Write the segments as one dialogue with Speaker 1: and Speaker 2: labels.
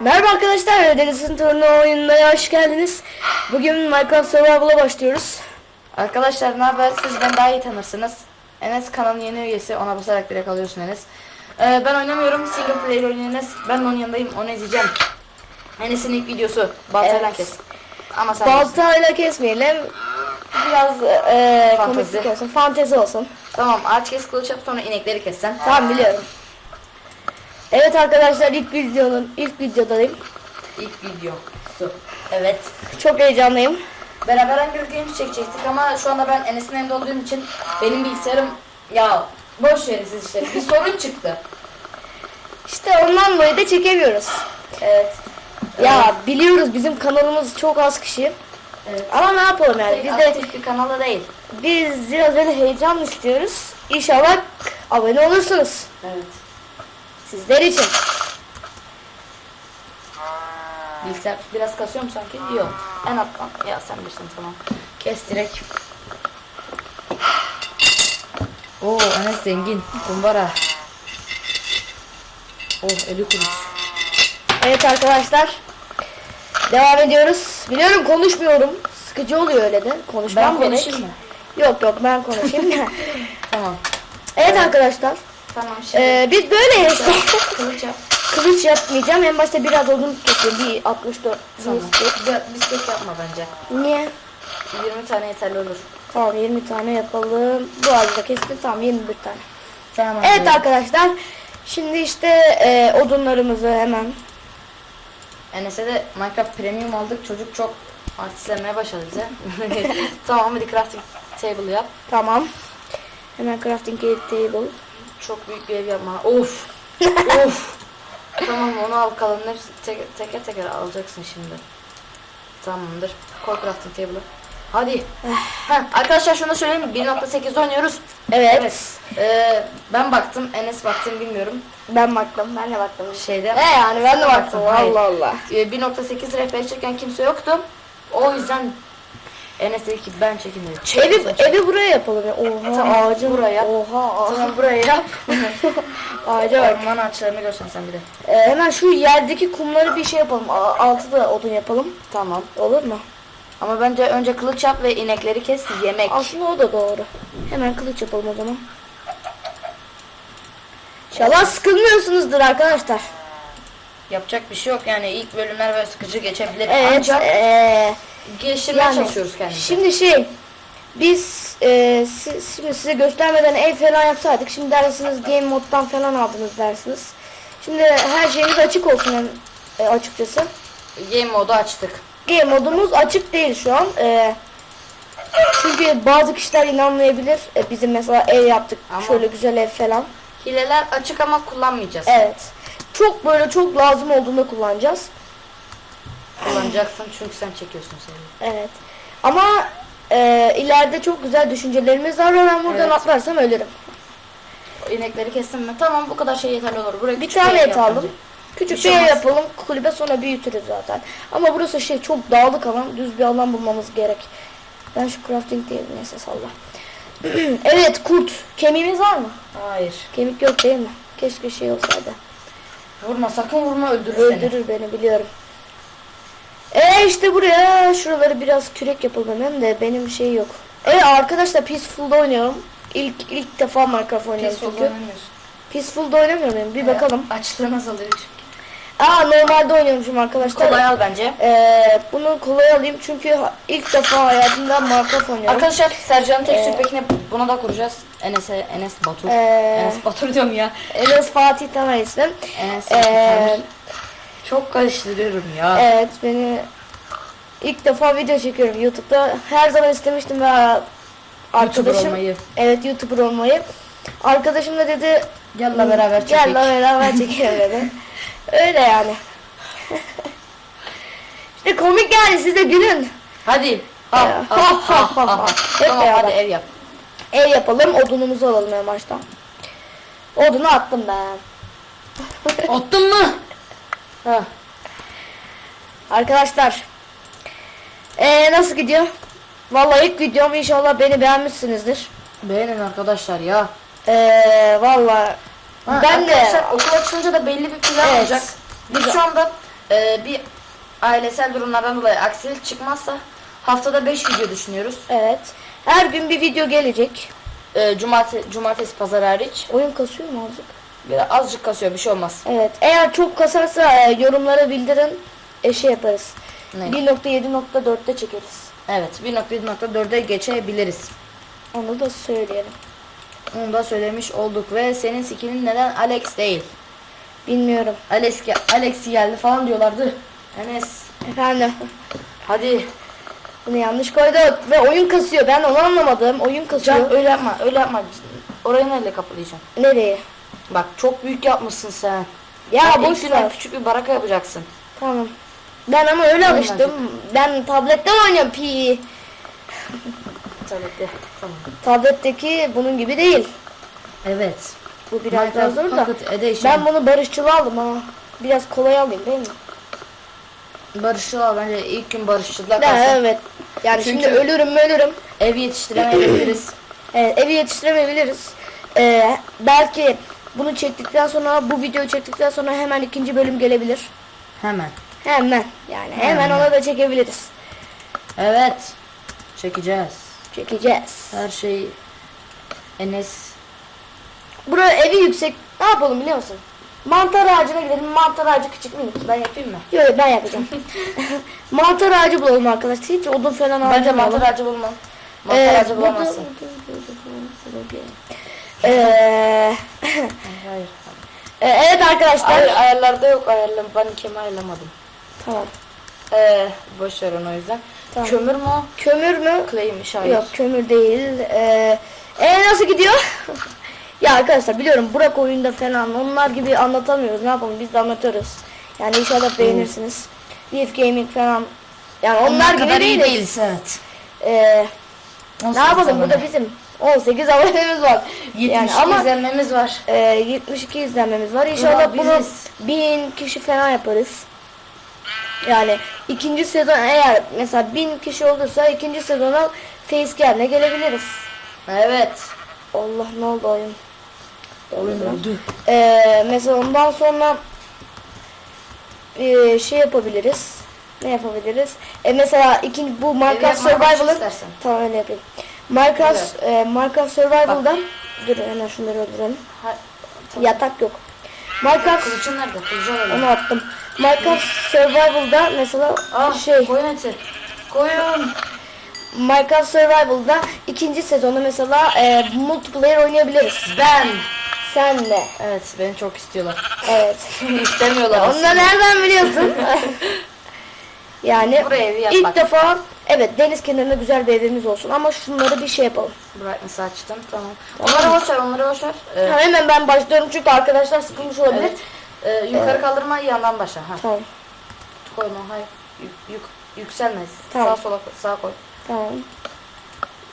Speaker 1: Merhaba arkadaşlar, Deniz'in turnu oyununa hoş geldiniz. Bugün Minecraft Survival'a başlıyoruz.
Speaker 2: Arkadaşlar ne haber? Siz ben daha iyi tanırsınız. Enes kanalın yeni üyesi. Ona basarak direkt alıyorsun Enes. Ee, ben oynamıyorum. Single player oynuyor Enes. Ben onun yanındayım. Onu izleyeceğim. Enes'in ilk videosu. Baltayla
Speaker 1: Evet.
Speaker 2: kes. Ama sen.
Speaker 1: Baltayla kesmeyelim. Biraz e, komiklik olsun, fantezi olsun.
Speaker 2: Tamam ağaç kes kılıç yap sonra inekleri kes sen.
Speaker 1: Tamam biliyorum. Evet arkadaşlar ilk videonun ilk videodayım.
Speaker 2: İlk videosu. Evet.
Speaker 1: Çok heyecanlıyım.
Speaker 2: Beraber Hunger Games çekecektik ama şu anda ben Enes'in evinde olduğum için benim bilgisayarım ya boş verin siz işte. Bir sorun çıktı.
Speaker 1: İşte ondan dolayı da çekemiyoruz.
Speaker 2: Evet.
Speaker 1: Ya biliyoruz bizim kanalımız çok az kişi.
Speaker 2: Evet.
Speaker 1: Ama ne yapalım yani
Speaker 2: Pek
Speaker 1: biz de
Speaker 2: aktif bir kanalda değil.
Speaker 1: biz biraz böyle heyecan istiyoruz. İnşallah abone olursunuz.
Speaker 2: Evet.
Speaker 1: Sizler için.
Speaker 2: Bilgisayar biraz kasıyor mu sanki? Yok. En alttan. Ya sen bilirsin tamam. Kes direkt. Oo Enes zengin. Kumbara. Oh eli kuruş.
Speaker 1: Evet arkadaşlar. Devam ediyoruz. Biliyorum konuşmuyorum. Sıkıcı oluyor öyle de. Konuşmam
Speaker 2: Ben konuşayım mı?
Speaker 1: Yok yok ben konuşayım.
Speaker 2: Tamam.
Speaker 1: evet arkadaşlar.
Speaker 2: Tamam şimdi.
Speaker 1: Ee, biz böyleyiz.
Speaker 2: Kılıç yap.
Speaker 1: Kılıç yapmayacağım. En başta biraz odun toplayayım. Bir 64.
Speaker 2: Tamam.
Speaker 1: bir-
Speaker 2: Bir, bir tek yapma bence.
Speaker 1: Niye?
Speaker 2: 20 tane yeterli olur.
Speaker 1: Tamam 20 tane yapalım. Bu ağacı da kestim. Tamam 21 tane.
Speaker 2: Tamam.
Speaker 1: Evet arkadaşlar. Şimdi işte e, odunlarımızı hemen
Speaker 2: Enes'e de Minecraft Premium aldık. Çocuk çok artistlenmeye başladı bize. tamam hadi crafting table yap.
Speaker 1: tamam. Hemen crafting table.
Speaker 2: Çok büyük bir ev yapma. Of. of. Tamam onu al kalanın hepsi tek- teker teker alacaksın şimdi. Tamamdır. Koy crafting table'ı. Hadi. Heh, arkadaşlar şunu da söyleyeyim. 1.8'de oynuyoruz.
Speaker 1: Evet.
Speaker 2: Ee, ben baktım. Enes baktım bilmiyorum.
Speaker 1: Ben baktım. Ben de baktım.
Speaker 2: Şeyde.
Speaker 1: E yani ben de baktım.
Speaker 2: Hayır.
Speaker 1: Allah Allah.
Speaker 2: Ee, 1.8 rehberi çeken kimse yoktu. O yüzden Enes dedi ki ben çekeyim dedi. Çek
Speaker 1: Evi, evi buraya yapalım ya. Oha
Speaker 2: Tamam,
Speaker 1: ağacın.
Speaker 2: buraya.
Speaker 1: Oha ağacın.
Speaker 2: Tamam burayı yap.
Speaker 1: Ağaca bak.
Speaker 2: Orman ağaçlarını görsen sen bir de.
Speaker 1: Ee, hemen şu yerdeki kumları bir şey yapalım. A- Altı da odun yapalım.
Speaker 2: Tamam.
Speaker 1: Olur mu?
Speaker 2: Ama bence önce kılıç yap ve inekleri kes yemek.
Speaker 1: Aslında o da doğru. Hemen kılıç yapalım o zaman. İnşallah sıkılmıyorsunuzdur arkadaşlar.
Speaker 2: Yapacak bir şey yok yani ilk bölümler böyle sıkıcı geçebilir.
Speaker 1: Evet.
Speaker 2: Ancak
Speaker 1: ee,
Speaker 2: geliştirmeye
Speaker 1: yani
Speaker 2: çalışıyoruz kendimizi.
Speaker 1: Şimdi şey biz e, siz, şimdi size göstermeden ev falan yapsaydık şimdi dersiniz game moddan falan aldınız dersiniz. Şimdi her şeyimiz açık olsun e, açıkçası.
Speaker 2: Game modu açtık.
Speaker 1: Game modumuz açık değil şu an. E, çünkü bazı kişiler inanmayabilir. E, bizim mesela ev yaptık.
Speaker 2: Ama-
Speaker 1: Şöyle güzel ev falan.
Speaker 2: Hileler açık ama kullanmayacağız.
Speaker 1: Evet. Çok böyle çok lazım olduğunda kullanacağız.
Speaker 2: Kullanacaksın çünkü sen çekiyorsun seni.
Speaker 1: Evet. Ama e, ileride çok güzel düşüncelerimiz var ve ben buradan
Speaker 2: Evet.
Speaker 1: atlarsam ölürüm.
Speaker 2: İnekleri kestim mi? Tamam bu kadar şey yeterli olur. Buraya
Speaker 1: Bir
Speaker 2: küçük
Speaker 1: tane
Speaker 2: ev yap bence.
Speaker 1: Küçük
Speaker 2: Bir
Speaker 1: bir
Speaker 2: şey
Speaker 1: ev
Speaker 2: olmaz.
Speaker 1: yapalım. Kulübe sonra büyütürüz zaten. Ama burası şey çok dağlık alan. Düz bir alan bulmamız gerek. Ben şu crafting değil neyse salla. evet kurt. Kemiğimiz var mı?
Speaker 2: Hayır.
Speaker 1: Kemik yok değil mi? Keşke şey olsaydı.
Speaker 2: Vurma sakın vurma öldürür, seni.
Speaker 1: Öldürür beni biliyorum. E işte buraya şuraları biraz kürek yapalım hem de benim şey yok. Evet arkadaşlar Peaceful'da oynuyorum. İlk ilk defa Minecraft oynuyorum
Speaker 2: Pis
Speaker 1: çünkü.
Speaker 2: oynamıyorsun.
Speaker 1: Peaceful'da oynamıyor muyum? Bir bakalım.
Speaker 2: Açlığın azalıyor çünkü.
Speaker 1: Aa normalde oynuyormuşum arkadaşlar.
Speaker 2: Kolay al bence.
Speaker 1: Ee, bunu kolay alayım çünkü ha- ilk defa hayatımda Minecraft oynuyorum.
Speaker 2: Arkadaşlar Sercan'ın tek
Speaker 1: Ee,
Speaker 2: süpekini buna da kuracağız. Enes'e Enes Batur.
Speaker 1: Ee,
Speaker 2: Enes Batur diyorum ya.
Speaker 1: Enes Fatih Tamer ismim.
Speaker 2: Enes
Speaker 1: Ee.
Speaker 2: Çok karıştırıyorum ya.
Speaker 1: evet beni ilk defa video çekiyorum YouTube'da. Her zaman istemiştim ve arkadaşım
Speaker 2: olmayı.
Speaker 1: evet YouTuber olmayı. Arkadaşım da dedi
Speaker 2: Gel la beraber çekek.
Speaker 1: Gel la beraber çekelim dedi. Öyle yani. işte komik yani siz de gülün.
Speaker 2: Hadi.
Speaker 1: Ha,
Speaker 2: Ha, ha, ha, ha, ha, ha.
Speaker 1: Hep
Speaker 2: Tamam
Speaker 1: beraber.
Speaker 2: hadi ev yap.
Speaker 1: Ev yapalım, odunumuzu alalım en baştan. Odunu attım ben.
Speaker 2: Attın mı?
Speaker 1: Arkadaşlar. Ee, nasıl gidiyor? Vallahi ilk videom inşallah beni beğenmişsinizdir.
Speaker 2: Beğenin arkadaşlar ya.
Speaker 1: Ee, vallahi
Speaker 2: Ha,
Speaker 1: ben de
Speaker 2: okul açılınca da belli bir plan
Speaker 1: Evet.
Speaker 2: olacak. Biz şu anda Ee, bir ailesel durumlardan dolayı aksilik çıkmazsa haftada 5 video düşünüyoruz.
Speaker 1: Evet. Her gün bir video gelecek.
Speaker 2: Ee, cumartesi, cumartesi pazar hariç.
Speaker 1: Oyun kasıyor mu azıcık?
Speaker 2: Biraz azıcık kasıyor bir şey olmaz.
Speaker 1: Evet. Eğer çok kasarsa e, yorumlara bildirin. E, şey yaparız.
Speaker 2: Ne?
Speaker 1: 1.7.4'te çekeriz.
Speaker 2: Evet 1.1.4'e geçebiliriz.
Speaker 1: Onu da söyleyelim.
Speaker 2: Onu da söylemiş olduk ve senin skinin neden Alex değil?
Speaker 1: Bilmiyorum.
Speaker 2: Alex, Alex geldi falan diyorlardı. Enes
Speaker 1: Efendim.
Speaker 2: hadi.
Speaker 1: Bunu yanlış koyduk ve oyun kasıyor. Ben onu anlamadım. Oyun kasıyor.
Speaker 2: Can öyle yapma öyle yapma. Orayı neyle kapalayacağım?
Speaker 1: Nereye?
Speaker 2: Bak çok büyük yapmışsın sen.
Speaker 1: Ya
Speaker 2: ilk
Speaker 1: boş ver.
Speaker 2: küçük bir baraka yapacaksın.
Speaker 1: Tamam. Ben ama öyle
Speaker 2: Tamam,
Speaker 1: alıştım. Ben tabletten oynuyorum Pi.
Speaker 2: Tablette. Tamam.
Speaker 1: Tabletteki bunun gibi değil.
Speaker 2: Evet.
Speaker 1: Bu biraz daha zor da.
Speaker 2: Pocket Edition.
Speaker 1: Ben bunu barışçılı aldım ha. Biraz kolay alayım değil mi?
Speaker 2: Barışçıl bence ilk gün
Speaker 1: Ya,
Speaker 2: kalsın.
Speaker 1: evet. Yani
Speaker 2: Çünkü-
Speaker 1: şimdi ölürüm ölürüm.
Speaker 2: Ev yetiştiremeyebiliriz.
Speaker 1: Evet, evi yetiştiremeyebiliriz. Ee, belki bunu çektikten sonra, bu videoyu çektikten sonra hemen ikinci bölüm gelebilir.
Speaker 2: Hemen.
Speaker 1: Hemen. Yani hemen
Speaker 2: Hemen.
Speaker 1: ona da çekebiliriz.
Speaker 2: Evet. Çekeceğiz.
Speaker 1: Çekeceğiz.
Speaker 2: Her şey Enes.
Speaker 1: Buraya evi yüksek. Ne yapalım biliyor musun? Mantar ağacına gidelim. Mantar ağacı küçük minik.
Speaker 2: Ben yapayım mı?
Speaker 1: Yok ben yapacağım. mantar ağacı bulalım arkadaşlar. Hiç odun falan
Speaker 2: Bence
Speaker 1: harcamayalım.
Speaker 2: mantar ağacı bulmam. Mantar
Speaker 1: Ee,
Speaker 2: ağacı
Speaker 1: burada-
Speaker 2: bulamazsın.
Speaker 1: Ee,
Speaker 2: Hayır.
Speaker 1: e, evet arkadaşlar.
Speaker 2: Hayır ayarlarda yok ayarlam. Ben ikimi ayarlamadım.
Speaker 1: Tamam.
Speaker 2: Ee, boş ver onu o yüzden.
Speaker 1: Tamam.
Speaker 2: Kömür mü o?
Speaker 1: Kömür mü?
Speaker 2: Clay'miş hayır.
Speaker 1: Yok kömür değil. Ee, e, nasıl gidiyor? ya arkadaşlar biliyorum Burak oyunda falan onlar gibi anlatamıyoruz. Ne yapalım biz de anlatıyoruz. Yani inşallah beğenirsiniz. Leaf Gaming falan. Yani onlar, gibi değiliz.
Speaker 2: evet.
Speaker 1: Ee, ne
Speaker 2: 18
Speaker 1: yapalım bu da bizim 18 abonemiz var.
Speaker 2: 72
Speaker 1: Yani ama
Speaker 2: izlenmemiz var.
Speaker 1: e, 72 izlenmemiz var. İnşallah
Speaker 2: Ulan
Speaker 1: bunu
Speaker 2: biziz.
Speaker 1: 1000 kişi falan yaparız. Yani ikinci sezon eğer mesela 1000 kişi olursa ikinci sezona facecam'le gelebiliriz.
Speaker 2: Evet.
Speaker 1: Allah ne oldu oyun?
Speaker 2: Oyun öldü.
Speaker 1: Ee, mesela ondan sonra e, şey yapabiliriz. Ne yapabiliriz? E mesela ikinci bu Minecraft Survival'ın tamam öyle yapayım. Minecraft e, Minecraft Survival'dan dur hemen şunları öldürelim.
Speaker 2: Ha, tamam.
Speaker 1: Yatak yok. Minecraft
Speaker 2: Kılıcın nerede? Kılıcı alalım.
Speaker 1: onu attım. Minecraft Survival'da mesela
Speaker 2: Ah
Speaker 1: şey
Speaker 2: koyun eti. Koyun.
Speaker 1: Minecraft Survival'da ikinci sezonu mesela e, multiplayer oynayabiliriz.
Speaker 2: Ben.
Speaker 1: Senle.
Speaker 2: Evet beni çok istiyorlar.
Speaker 1: Evet.
Speaker 2: İstemiyorlar
Speaker 1: Onu
Speaker 2: aslında.
Speaker 1: nereden biliyorsun? yani
Speaker 2: Buraya
Speaker 1: ilk defa evet deniz kenarında güzel bir evimiz olsun ama şunları bir şey yapalım.
Speaker 2: Brightness'ı açtım tamam. Onları boş ver onları boş ver. Ee,
Speaker 1: Tamam, hemen ben başlıyorum çünkü arkadaşlar sıkılmış olabilir.
Speaker 2: evet. Ee, yukarı kaldırma yandan başla. Ha.
Speaker 1: Tamam.
Speaker 2: Koyma hayır. Yük, yük, yükselme.
Speaker 1: Tamam.
Speaker 2: Sağ sola koy. Sağa koy.
Speaker 1: Tamam.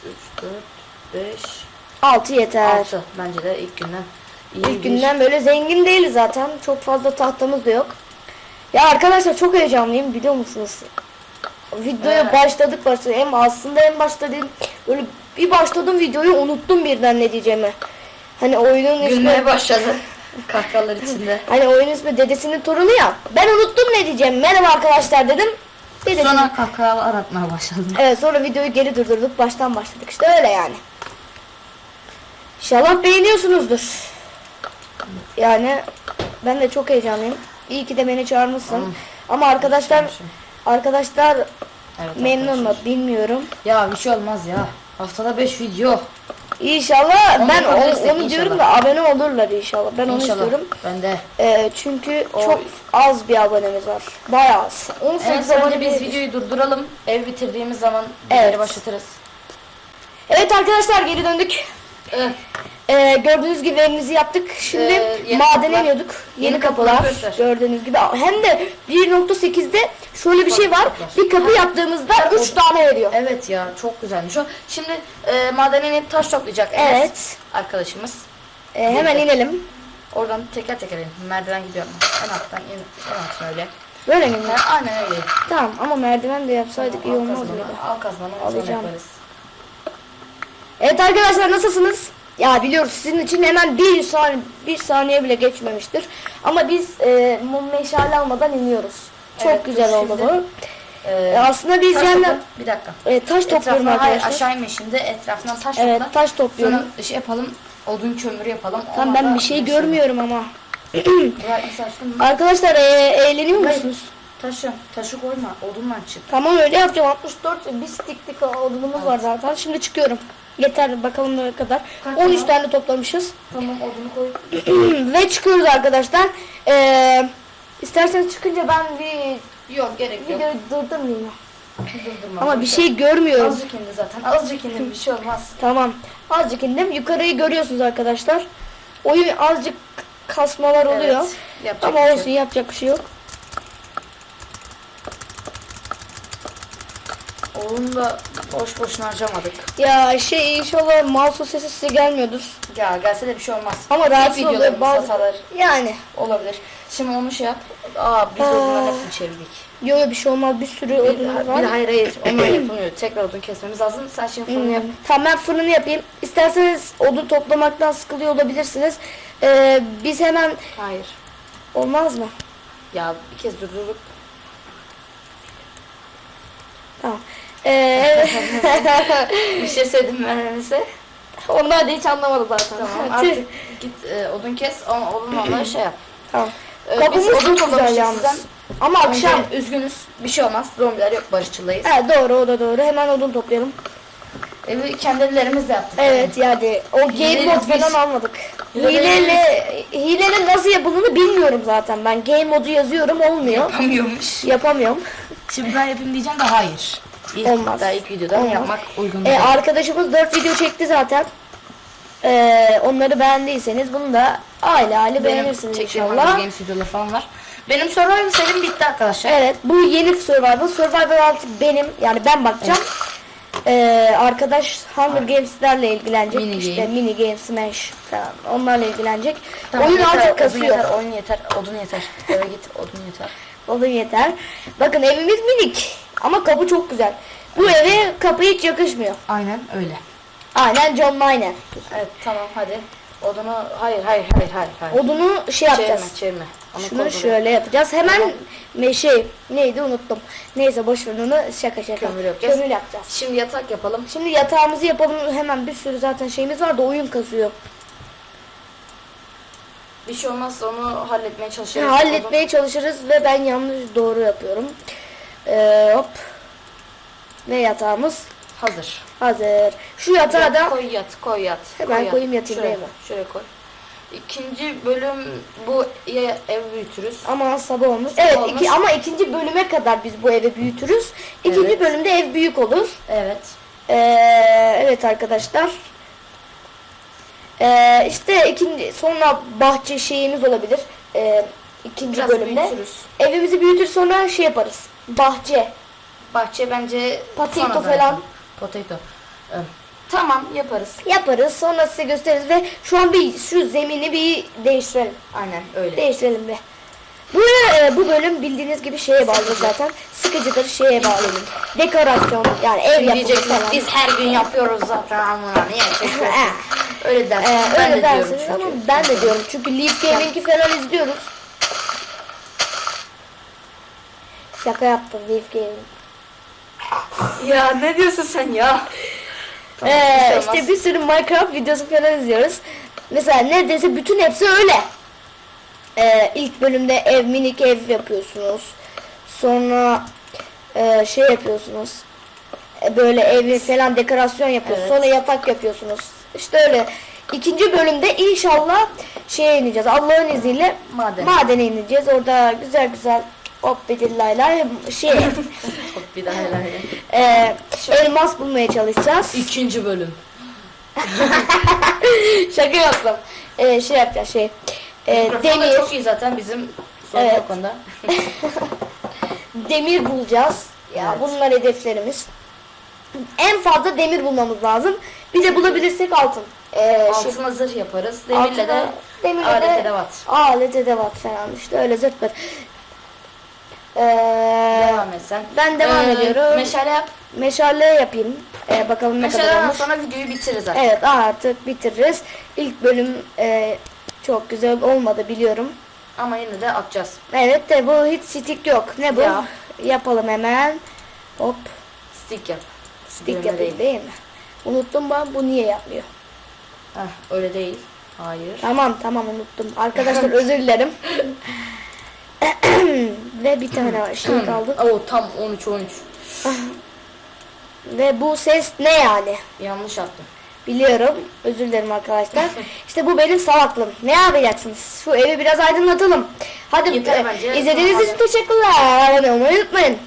Speaker 2: 3, 4, 5,
Speaker 1: 6 yeter.
Speaker 2: 6. Bence de ilk günden iyi
Speaker 1: İlk
Speaker 2: bir-
Speaker 1: günden böyle zengin değiliz zaten. Çok fazla tahtamız da yok. Ya arkadaşlar çok heyecanlıyım biliyor musunuz? Videoya
Speaker 2: Evet.
Speaker 1: başladık başladık. Hem aslında en başta dedim böyle bir başladım videoyu unuttum birden ne diyeceğimi. Hani oyunun
Speaker 2: Gülmeye
Speaker 1: ismi
Speaker 2: başladı. Kahkahalar içinde.
Speaker 1: hani oyunun ismi dedesinin torunu ya. Ben unuttum ne diyeceğim. Merhaba arkadaşlar dedim. Dedesinin-
Speaker 2: Sonra kahkahalar atmaya başladı.
Speaker 1: Evet sonra videoyu geri durdurduk. Baştan başladık. İşte öyle yani. İnşallah beğeniyorsunuzdur. Yani ben de çok heyecanlıyım. İyi ki de beni çağırmışsın. Ama arkadaşlar. Arkadaşlar
Speaker 2: Evet,
Speaker 1: memnun mu
Speaker 2: arkadaşlar.
Speaker 1: bilmiyorum.
Speaker 2: Ya bir şey olmaz ya. Haftada 5 video.
Speaker 1: İnşallah
Speaker 2: Onu
Speaker 1: ben o-
Speaker 2: yapabilirsek
Speaker 1: onu diyorum da
Speaker 2: inşallah.
Speaker 1: abone olurlar inşallah. Ben onu
Speaker 2: İnşallah.
Speaker 1: istiyorum.
Speaker 2: Ben de.
Speaker 1: Ee, çünkü çok az bir abonemiz var. Bayağı az. 18
Speaker 2: Evet
Speaker 1: abone
Speaker 2: önce biz videoyu durduralım. Ev bitirdiğimiz zaman
Speaker 1: Evet.
Speaker 2: evet. başlatırız.
Speaker 1: Evet arkadaşlar geri döndük.
Speaker 2: Evet.
Speaker 1: Ee, gördüğünüz gibi evimizi yaptık. Şimdi
Speaker 2: Ee, yeni kapılar.
Speaker 1: iniyorduk. Yeni,
Speaker 2: Yeni
Speaker 1: kapılar.
Speaker 2: kapıları göster.
Speaker 1: Gördüğünüz gibi. Hem de 1.8'de şöyle bir şey var.
Speaker 2: kapılar.
Speaker 1: Bir kapı yaptığımızda 3 tane veriyor.
Speaker 2: Evet ya çok güzelmiş o. Şimdi e, madene inip taş toplayacak Enes
Speaker 1: Evet.
Speaker 2: arkadaşımız.
Speaker 1: Ee, hemen inelim.
Speaker 2: Oradan teker teker in. Merdiven yapma. En alttan in. En alttan öyle.
Speaker 1: Böyle mi?
Speaker 2: Ha, aynen öyle.
Speaker 1: Tamam ama merdiven de yapsaydık iyi
Speaker 2: Al
Speaker 1: olmaz
Speaker 2: kazmanı,
Speaker 1: mıydı?
Speaker 2: Al kazmanı. Al
Speaker 1: Alacağım.
Speaker 2: Alacağım. yaparız.
Speaker 1: Evet arkadaşlar nasılsınız? Ya biliyoruz sizin için hemen bir saniye, bir saniye bile geçmemiştir. Ama biz e, mum meşale almadan iniyoruz. Çok
Speaker 2: Evet,
Speaker 1: güzel oldu
Speaker 2: şimdi.
Speaker 1: bu.
Speaker 2: Ee,
Speaker 1: E, aslında biz
Speaker 2: taş
Speaker 1: yani
Speaker 2: topla- Bir dakika.
Speaker 1: e, taş topluyorum
Speaker 2: Etrafına hayır
Speaker 1: arkadaşlar.
Speaker 2: aşağı inme şimdi etrafından taş
Speaker 1: Evet
Speaker 2: topla.
Speaker 1: taş topluyorum.
Speaker 2: Sonra şey yapalım odun kömürü yapalım.
Speaker 1: Tamam
Speaker 2: Ona
Speaker 1: ben bir şey görmüyorum ama.
Speaker 2: Mı?
Speaker 1: Arkadaşlar e, eğleniyor musunuz?
Speaker 2: Taşı, taşı koyma odunla çık.
Speaker 1: Tamam öyle yapacağım. 64 bir stiklik odunumuz var zaten. Şimdi çıkıyorum. Yeter bakalım ne kadar.
Speaker 2: Kaç
Speaker 1: 13
Speaker 2: ama?
Speaker 1: tane toplamışız.
Speaker 2: Tamam odunu koy.
Speaker 1: Ve çıkıyoruz arkadaşlar. Ee, isterseniz çıkınca ben bir
Speaker 2: Yok gerek yok.
Speaker 1: videoyu durdurmayayım.
Speaker 2: Durdurma.
Speaker 1: Ama bir şey görmüyorum.
Speaker 2: Azıcık indi zaten. Azıcık indi bir şey olmaz.
Speaker 1: Tamam. Azıcık indim. Yukarıyı görüyorsunuz arkadaşlar. Oyun azıcık kasmalar oluyor.
Speaker 2: Evet, yapacak
Speaker 1: Ama
Speaker 2: bir şey
Speaker 1: olsun
Speaker 2: yok.
Speaker 1: yapacak bir şey yok.
Speaker 2: Onu da boş boşuna harcamadık.
Speaker 1: Ya şey inşallah mouse'un sesi size gelmiyordur.
Speaker 2: Ya gelse de bir şey olmaz.
Speaker 1: Ama rahatsız oluyor bazı.
Speaker 2: hatalar
Speaker 1: Yani.
Speaker 2: olabilir. Şimdi onu şey yap. Aa biz
Speaker 1: Aa.
Speaker 2: odunların hepsini çevirdik.
Speaker 1: Yo yo bir şey olmaz. Bir sürü
Speaker 2: Bir,
Speaker 1: odunumuz
Speaker 2: bir
Speaker 1: var.
Speaker 2: hayır hayır onlar yapılmıyor. Tekrar odun kesmemiz lazım. Sen şimdi fırını yap.
Speaker 1: Hmm, Tamam ben fırını yapayım. İsterseniz odun toplamaktan sıkılıyor olabilirsiniz. Ee, biz hemen
Speaker 2: Hayır.
Speaker 1: olmaz mı?
Speaker 2: Ya bir kez durdurup
Speaker 1: Tamam. Ee,
Speaker 2: bir şey söyledim ben size.
Speaker 1: onlar da hiç anlamadı zaten.
Speaker 2: Tamam artık git e, odun kes. On, odun onları şey yap.
Speaker 1: Tamam.
Speaker 2: Ee,
Speaker 1: Kapımız
Speaker 2: biz odun
Speaker 1: çok güzel yalnız.
Speaker 2: sizden.
Speaker 1: Ama akşam.
Speaker 2: Önce üzgünüz. Bir şey olmaz. Zombiler yok. Barışçılayız.
Speaker 1: Evet doğru o da doğru. Hemen odun toplayalım.
Speaker 2: Evi kendi ellerimizle yaptık.
Speaker 1: Evet yani o game
Speaker 2: Hileli
Speaker 1: mod
Speaker 2: biz-
Speaker 1: falan almadık.
Speaker 2: Hileli
Speaker 1: Hileyle, hilenin nasıl yapıldığını bilmiyorum zaten ben. Game modu yazıyorum olmuyor.
Speaker 2: Yapamıyormuş.
Speaker 1: Yapamıyorum.
Speaker 2: Şimdi ben yapayım diyeceğim de hayır. İlk,
Speaker 1: Olmaz.
Speaker 2: Daha ilk videodan
Speaker 1: Olmaz.
Speaker 2: yapmak uygun değil.
Speaker 1: arkadaşımız 4 video çekti zaten. Ee, onları beğendiyseniz bunu da aile aile beğenirsiniz inşallah.
Speaker 2: Games videoları falan var. Benim Survivor serim bitti arkadaşlar.
Speaker 1: Evet bu yeni Survivor. Survivor artık benim yani ben bakacağım. Ee, arkadaş Hunger Games'lerle ilgilenecek.
Speaker 2: Mini
Speaker 1: işte
Speaker 2: game.
Speaker 1: mini game, smash falan onlarla ilgilenecek.
Speaker 2: Tamam,
Speaker 1: Oyun
Speaker 2: yeter,
Speaker 1: artık kasıyor.
Speaker 2: Yeter, oyun yeter, odun yeter. Eve git, odun yeter.
Speaker 1: Odun yeter. Bakın evimiz minik ama kapı çok güzel. Bu eve kapı hiç yakışmıyor.
Speaker 2: Aynen öyle.
Speaker 1: Aynen John Miner.
Speaker 2: Evet tamam hadi. Odunu hayır hayır hayır hayır hayır.
Speaker 1: Odunu şey yapacağız.
Speaker 2: Çevirme çevirme. Onu
Speaker 1: Şunu
Speaker 2: buraya.
Speaker 1: şöyle yapacağız. Hemen me şey neydi unuttum. Neyse boş ver onu şaka şaka.
Speaker 2: Kömür yapacağız.
Speaker 1: Kömür yapacağız.
Speaker 2: Şimdi yatak yapalım.
Speaker 1: Şimdi yatağımızı yapalım. Hemen bir sürü zaten şeyimiz var da oyun kazıyor.
Speaker 2: Bir şey olmazsa onu halletmeye çalışırız.
Speaker 1: Halletmeye çalışırız ve ben yanlış doğru yapıyorum. Ee, hop. Ve yatağımız
Speaker 2: hazır.
Speaker 1: hazır. Şu yatağı
Speaker 2: Yat,
Speaker 1: da
Speaker 2: koy yat, koy yat.
Speaker 1: Hemen
Speaker 2: koy yat.
Speaker 1: koyayım, yatayım,
Speaker 2: Şuraya, şuraya koy. İkinci bölüm bu ya ev büyütürüz.
Speaker 1: ama sabah olmuş. Evet
Speaker 2: olmuş.
Speaker 1: iki, ama ikinci bölüme kadar biz bu evi büyütürüz. İkinci
Speaker 2: Evet.
Speaker 1: bölümde ev büyük olur.
Speaker 2: Evet.
Speaker 1: Ee, evet arkadaşlar. Ee, işte ikinci sonra bahçe şeyimiz olabilir. Ee, ikinci
Speaker 2: Biraz
Speaker 1: bölümde.
Speaker 2: büyütürüz.
Speaker 1: Evimizi büyütür sonra şey yaparız. Bahçe.
Speaker 2: Bahçe bence
Speaker 1: Potato falan.
Speaker 2: Potato. Ee, Tamam yaparız.
Speaker 1: Yaparız. Sonra size gösteririz ve şu an bir şu zemini bir değiştirelim.
Speaker 2: Aynen öyle.
Speaker 1: Değiştirelim bir. Bu, e, bu bölüm bildiğiniz gibi şeye bağlı zaten. Sıkıcıdır şeye bağlı. Dekorasyon yani ev yapımı
Speaker 2: diyeceksiniz
Speaker 1: falan.
Speaker 2: biz her gün yapıyoruz zaten amına niye çekiyorsun? öyle dersiniz.
Speaker 1: Ee,
Speaker 2: ben
Speaker 1: öyle
Speaker 2: de diyorum
Speaker 1: dersiniz
Speaker 2: çünkü.
Speaker 1: ben de diyorum. Çünkü Leaf Gaming'i falan izliyoruz. Şaka yaptım Leaf Gaming.
Speaker 2: Ya ne diyorsun sen ya? Tamam,
Speaker 1: Ee,
Speaker 2: bir şey olmaz.
Speaker 1: işte bir sürü Minecraft videosu falan izliyoruz. Mesela neredeyse bütün hepsi öyle. Ee, ilk bölümde ev minik ev yapıyorsunuz. Sonra e, şey yapıyorsunuz. E, böyle evi falan dekorasyon yapıyorsunuz.
Speaker 2: Evet.
Speaker 1: Sonra yatak yapıyorsunuz. İşte öyle. İkinci bölümde inşallah şeye ineceğiz. Allah'ın izniyle
Speaker 2: Madene.
Speaker 1: madene ineceğiz. Orada güzel güzel hop bedillayla şey
Speaker 2: et.
Speaker 1: e, elmas bulmaya çalışacağız.
Speaker 2: İkinci bölüm.
Speaker 1: Şaka yaptım. Ee, şey yapacağız şey.
Speaker 2: Mikrofon da
Speaker 1: demir,
Speaker 2: çok iyi zaten bizim sorun
Speaker 1: Evet.
Speaker 2: yok onda.
Speaker 1: demir bulacağız. Ya
Speaker 2: Evet.
Speaker 1: bunlar hedeflerimiz. En fazla demir bulmamız lazım. Bir de bulabilirsek altın. Ee, şey,
Speaker 2: Altına zırh yaparız. Demirle de
Speaker 1: altına- demirle
Speaker 2: alet
Speaker 1: de
Speaker 2: edevat.
Speaker 1: Alet edevat falan işte öyle zırt pırt. Ee,
Speaker 2: Devam et sen.
Speaker 1: ben devam
Speaker 2: Ee,
Speaker 1: ediyorum.
Speaker 2: Meşale yap.
Speaker 1: meşale yapayım. Ee, bakalım ne kadar
Speaker 2: Meşaleden
Speaker 1: olmuş.
Speaker 2: sonra videoyu bitiririz zaten.
Speaker 1: Evet artık bitiririz. İlk bölüm e, çok güzel olmadı biliyorum.
Speaker 2: Ama yine de atacağız.
Speaker 1: Evet de bu hiç stick yok. Ne bu?
Speaker 2: Ya.
Speaker 1: Yapalım hemen. Hop.
Speaker 2: Stick yap.
Speaker 1: Stick
Speaker 2: Düğme
Speaker 1: yapayım değil mi? Unuttum ben bu niye yapmıyor?
Speaker 2: Heh, öyle değil. Hayır.
Speaker 1: Tamam tamam unuttum. Arkadaşlar özür dilerim. Ve bir tane şey kaldı.
Speaker 2: Oo tam 13 13.
Speaker 1: Ve bu ses ne yani?
Speaker 2: Yanlış attım.
Speaker 1: Biliyorum. Özür dilerim arkadaşlar. İşte bu benim salaklığım. Ne yapacaksınız? Şu evi biraz aydınlatalım. Hadi
Speaker 2: Yeter
Speaker 1: e,
Speaker 2: bence.
Speaker 1: izlediğiniz için teşekkürler. Abone olmayı unutmayın.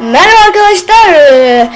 Speaker 1: Merhaba arkadaşlar.